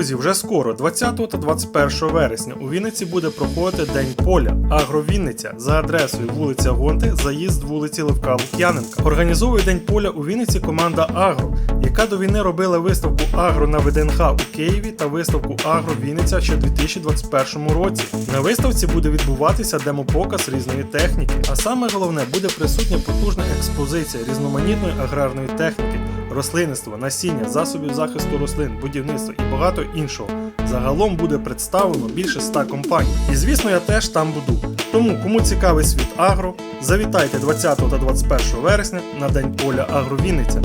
Друзі, вже скоро, 20 та 21 вересня, у Вінниці буде проходити День поля Агровінниця за адресою вулиця Гонти, заїзд вулиці Левка Лук'яненка. Організовує День поля у Вінниці команда Агро, яка до війни робила виставку Агро на ВДНХ у Києві та виставку Агро Вінниця ще у 2021 році. На виставці буде відбуватися демопоказ різної техніки, а саме головне буде присутня потужна експозиція різноманітної аграрної техніки рослинництва, насіння, засобів захисту рослин, будівництва і багато іншого. Загалом буде представлено більше ста компаній. І звісно, я теж там буду. Тому, кому цікавий світ агро, завітайте 20 та 21 вересня на День поля Агро Вінниця.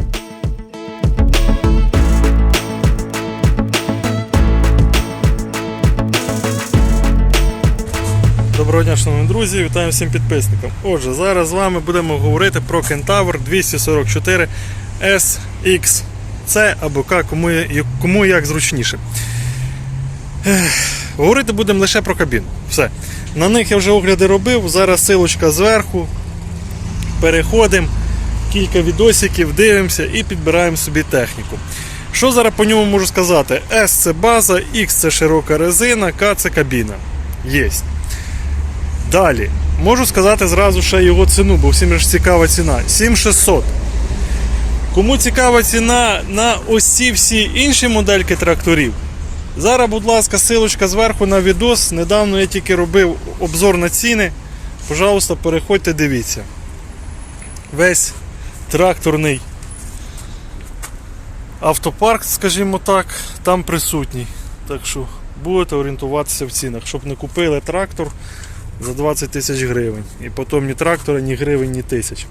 Доброго дня, шановні друзі, вітаю всім підписникам. Отже, зараз з вами будемо говорити про Кентавр 244 SX. Це або К, кому, кому як зручніше. Говорити будемо лише про кабіну. Все. На них я вже огляди робив. Зараз силочка зверху. Переходимо, кілька відосиків, дивимося і підбираємо собі техніку. Що зараз по ньому можу сказати? S це база, X це широка резина, К це кабіна. Єсть. Далі. Можу сказати зразу ще його ціну, бо всім ж цікава ціна. 7600. Кому цікава ціна на ось ці всі інші модельки тракторів. Зараз, будь ласка, силочка зверху на відос. Недавно я тільки робив обзор на ціни. Пожалуйста, переходьте, дивіться. Весь тракторний автопарк, скажімо так, там присутній. Так що будете орієнтуватися в цінах, щоб не купили трактор за 20 тисяч гривень. І потім ні трактора, ні гривень, ні тисяч.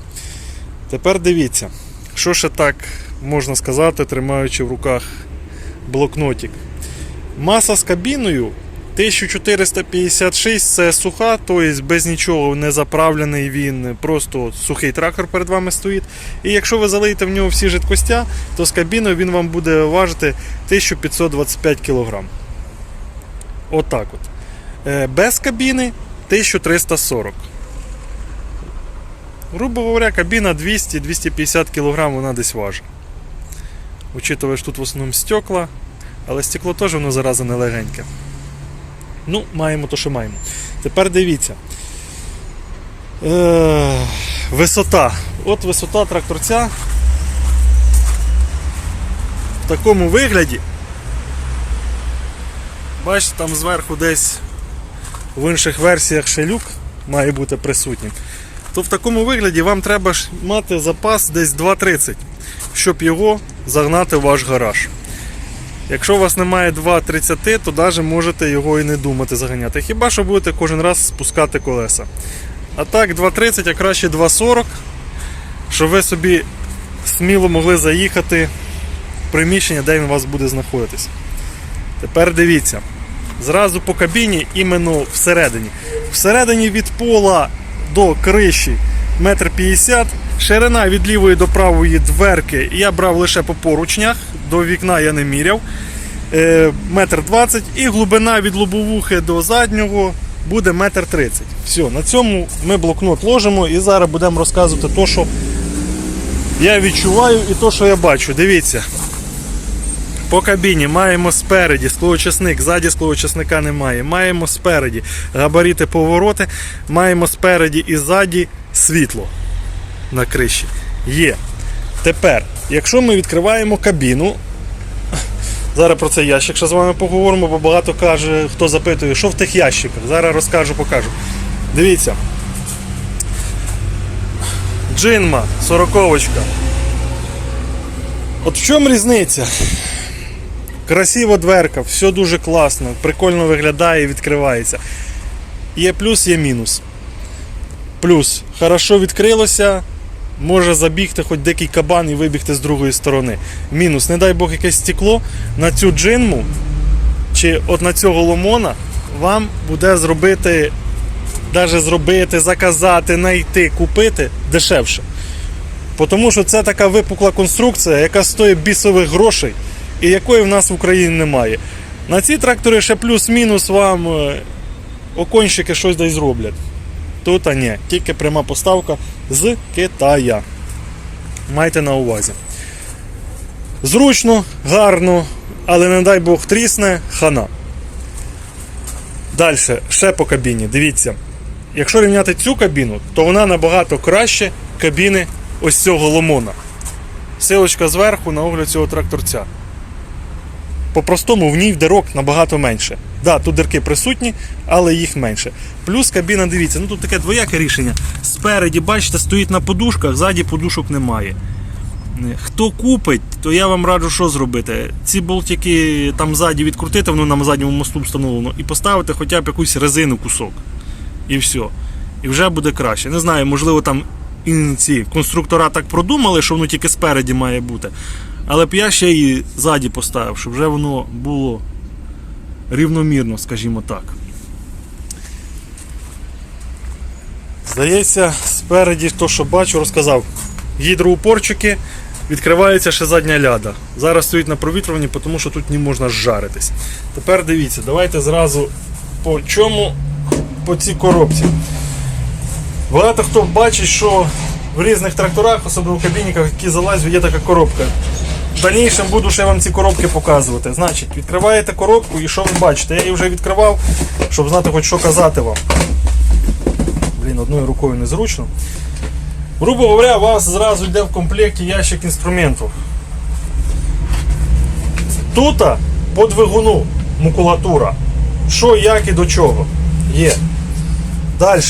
Тепер дивіться, що ще так можна сказати, тримаючи в руках блокнотик. Маса з кабіною 1456 це суха, тобто без нічого не заправлений він, просто сухий трактор перед вами стоїть. І якщо ви залиєте в нього всі жидкостя, то з кабіною він вам буде важити 1525 кг. Отак от. Е, Без кабіни 1340. Грубо говоря, кабіна 200-250 кг вона десь важить. Учитывая, що тут в основному стекла, але стекло теж воно зараза не легеньке. Ну, маємо то, що маємо. Тепер дивіться. Е, висота. От висота тракторця. В такому вигляді. Бачите, там зверху десь в інших версіях ще люк має бути присутнім. То в такому вигляді вам треба ж мати запас десь 2,30, щоб його загнати в ваш гараж. Якщо у вас немає 2,30, то навіть можете його і не думати заганяти. Хіба що будете кожен раз спускати колеса. А так, 2,30, а краще 2,40, щоб ви собі сміло могли заїхати в приміщення, де він у вас буде знаходитись. Тепер дивіться. Зразу по кабіні, іменно всередині. Всередині від пола до криші 1,50 м. Ширина від лівої до правої дверки я брав лише по поручнях, до вікна я не міряв. Е, Метр 20 і глибина від лобовухи до заднього буде метр 30. Все, на цьому ми блокнот ложимо і зараз будемо розказувати те, що я відчуваю і те, що я бачу. Дивіться. По кабіні маємо спереді склоочисник, ззаді склоочисника немає. Маємо спереді габаріти повороти, маємо спереді і ззаді світло на криші. Є. Тепер, якщо ми відкриваємо кабіну, зараз про цей ящик ще з вами поговоримо, бо багато каже, хто запитує, що в тих ящиках. Зараз розкажу, покажу. Дивіться. Джинма, сороковочка. От в чому різниця? Красива дверка, все дуже класно, прикольно виглядає і відкривається. Є плюс, є мінус. Плюс, хорошо відкрилося, може забігти хоч дикий кабан і вибігти з другої сторони. Мінус, не дай Бог якесь стекло, на цю джинму чи от на цього ломона вам буде зробити, навіть зробити, заказати, знайти, купити дешевше. Тому що це така випукла конструкція, яка стоїть бісових грошей і якої в нас в Україні немає. На ці трактори ще плюс-мінус вам е, оконщики щось десь зроблять. Тут а ні, тільки пряма поставка з Китая. Майте на увазі. Зручно, гарно, але не дай Бог трісне, хана. Далі, ще по кабіні. Дивіться. Якщо рівняти цю кабіну, то вона набагато краще кабіни ось цього ломона. Силочка зверху на огляд цього тракторця. По-простому в ній дирок набагато менше. Да, тут дирки присутні, але їх менше. Плюс кабіна, дивіться, ну тут таке двояке рішення. Спереді, бачите, стоїть на подушках, ззаді подушок немає. Хто купить, то я вам раджу, що зробити. Ці болтики там ззаді відкрутити, воно на задньому мосту встановлено, і поставити хоча б якусь резину кусок. І все. І вже буде краще. Не знаю, можливо, там ці конструктора так продумали, що воно тільки спереді має бути. Але б я ще і ззаді поставив, щоб вже воно було рівномірно, скажімо так. Здається, спереді то, що бачу, розказав. Гідроупорчики, відкривається ще задня ляда. Зараз стоїть на провітрюванні, тому що тут не можна зжаритись. Тепер дивіться, давайте зразу по чому по цій коробці. Багато хто бачить, що в різних тракторах, особливо в кабініках, які залазять, є така коробка. В дальнішому буду ще вам ці коробки показувати. Значить, відкриваєте коробку і що ви бачите? Я її вже відкривав, щоб знати хоч що казати вам. Блін, одною рукою незручно. Грубо говоря, у вас зразу йде в комплекті ящик інструментів. Тут по двигуну макулатура. Що, як і до чого. Є. Далі.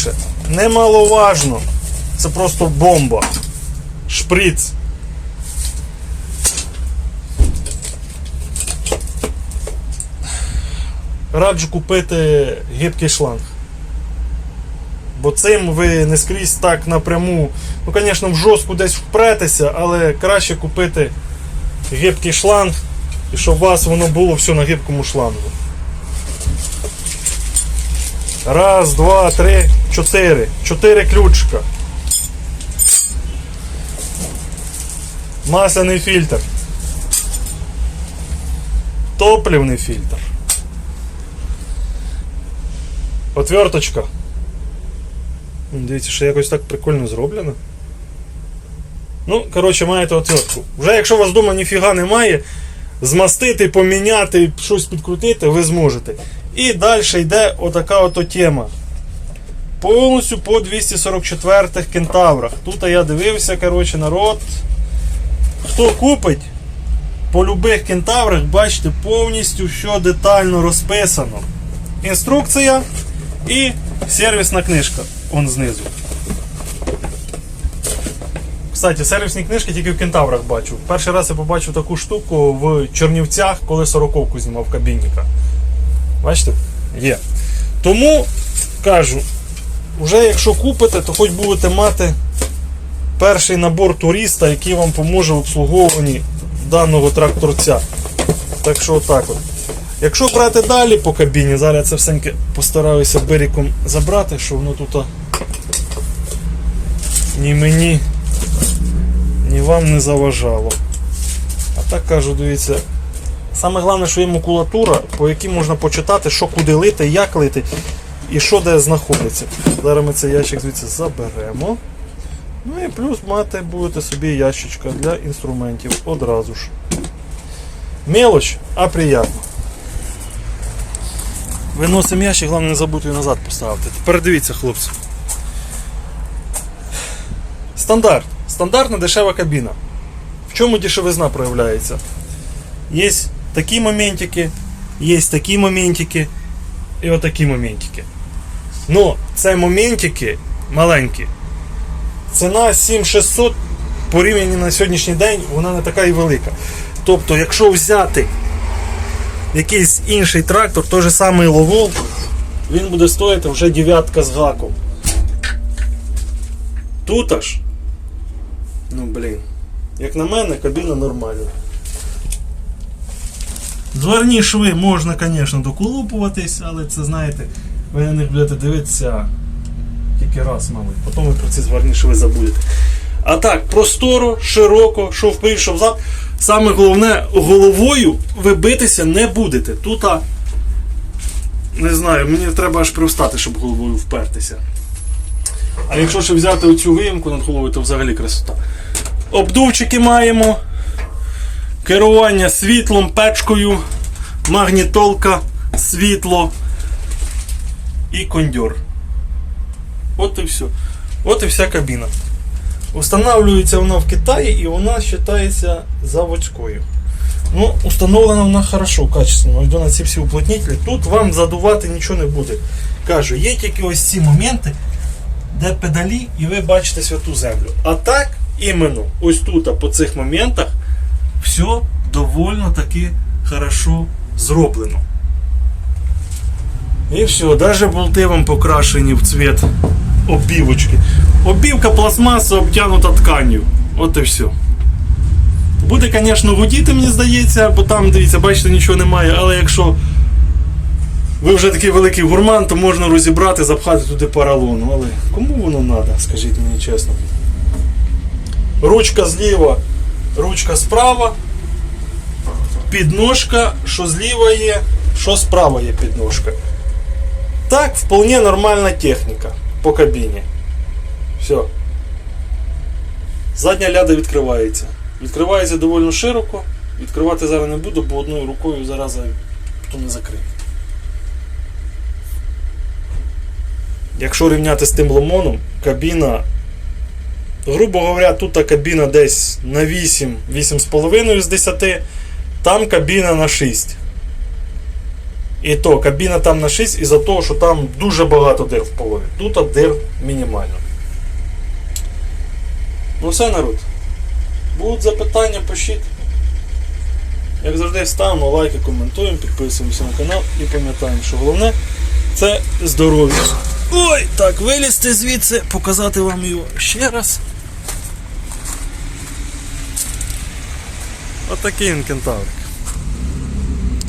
Немаловажно. Це просто бомба. Шприц. Раджу купити гибкий шланг. Бо цим ви не скрізь так напряму. Ну, звісно, в жорстку десь впретеся, але краще купити гибкий шланг, і щоб у вас воно було все на гибкому шлангу. Раз, два, три, чотири. Чотири ключика. Масляний фільтр. Топливний фільтр. Отверточка. Дивіться, що якось так прикольно зроблено. Ну, коротше, маєте отвертку. Вже якщо у вас вдома ніфіга немає, змастити, поміняти, щось підкрутити, ви зможете. І далі йде отака ото тема. Повністю по 244 кентаврах. Тут я дивився, коротше, народ. Хто купить, по любих кентаврах, бачите, повністю все детально розписано. Інструкція і сервісна книжка. Он знизу. Кстати, сервісні книжки тільки в кентаврах бачу. Перший раз я побачив таку штуку в Чернівцях, коли сороковку знімав кабінника. Бачите? Є. Тому кажу, вже якщо купите, то хоч будете мати перший набор туриста, який вам поможе в обслуговуванні даного тракторця. Так що отак от. Якщо брати далі по кабіні, зараз я це всеньке постараюся беріком забрати, щоб воно тут ні мені, ні вам не заважало. А так кажу, дивіться. Саме головне, що є макулатура, по якій можна почитати, що куди лити, як лити і що де знаходиться. Зараз ми цей ящик звідси заберемо. Ну і плюс мати будете собі ящичка для інструментів одразу ж. Мелоч, а приємно. Виносимо ящик, головне не забудьте його назад поставити. Тепер дивіться, хлопці. Стандарт. Стандартна дешева кабіна. В чому дешевизна проявляється? Є такі моментики, є такі моментики і отакі моментики. Ну, це моментики маленькі. Ціна 7600 порівняно на сьогоднішній день вона не така і велика. Тобто, якщо взяти якийсь інший трактор, той же самий Ловол, він буде стоїти вже дев'ятка з гаком. Тут аж, ну блін, як на мене, кабіна нормальна. Дверні шви можна, звісно, доколупуватись, але це знаєте, ви на них будете дивитися тільки раз, мабуть, потім ви про ці зварні шви забудете. А так, просторо, широко, що вперед, що взад. Саме головне, головою ви битися не будете. Тут, а, не знаю, мені треба аж привстати, щоб головою впертися. А якщо ще взяти оцю виїмку над головою, то взагалі красота. Обдувчики маємо. керування світлом, печкою, магнітолка, світло і кондьор. От і все. От і вся кабіна. Устанавливається вона в Китаї і вона вважається заводською. Ну, установлена вона хорошо, качественно. Йду на ці всі уплотнителі. Тут вам задувати нічого не буде. Кажу, є тільки ось ці моменти, де педалі, і ви бачите святу землю. А так, іменно, ось тут, по цих моментах, все довольно таки хорошо зроблено. І все, навіть болти вам покрашені в цвіт обівочки. Обівка пластмаса обтянута тканью. От і все. Буде, звісно, гудіти, мені здається, бо там, дивіться, бачите, нічого немає, але якщо ви вже такий великий гурман, то можна розібрати, запхати туди поролону. Але кому воно треба, скажіть мені чесно. Ручка зліва, ручка справа. Підножка, що зліва є, що справа є підножка. Так, вполне нормальна техніка по кабіні. Все. Задня ляда відкривається. Відкривається доволі широко. Відкривати зараз не буду, бо одною рукою зараз не закрию. Якщо рівняти з тим ломоном, кабіна, грубо говоря, тут кабіна десь на 8, 8,5 з 10, там кабіна на 6. І то кабіна там на 6 із-за того, що там дуже багато дир в полові. Тут дир мінімально. Ну все, народ. Будуть запитання, пишіть. Як завжди, ставимо лайки, коментуємо, підписуємося на канал і пам'ятаємо, що головне це здоров'я. Ой, так, вилізти звідси, показати вам його ще раз. Отакий він кентаврик.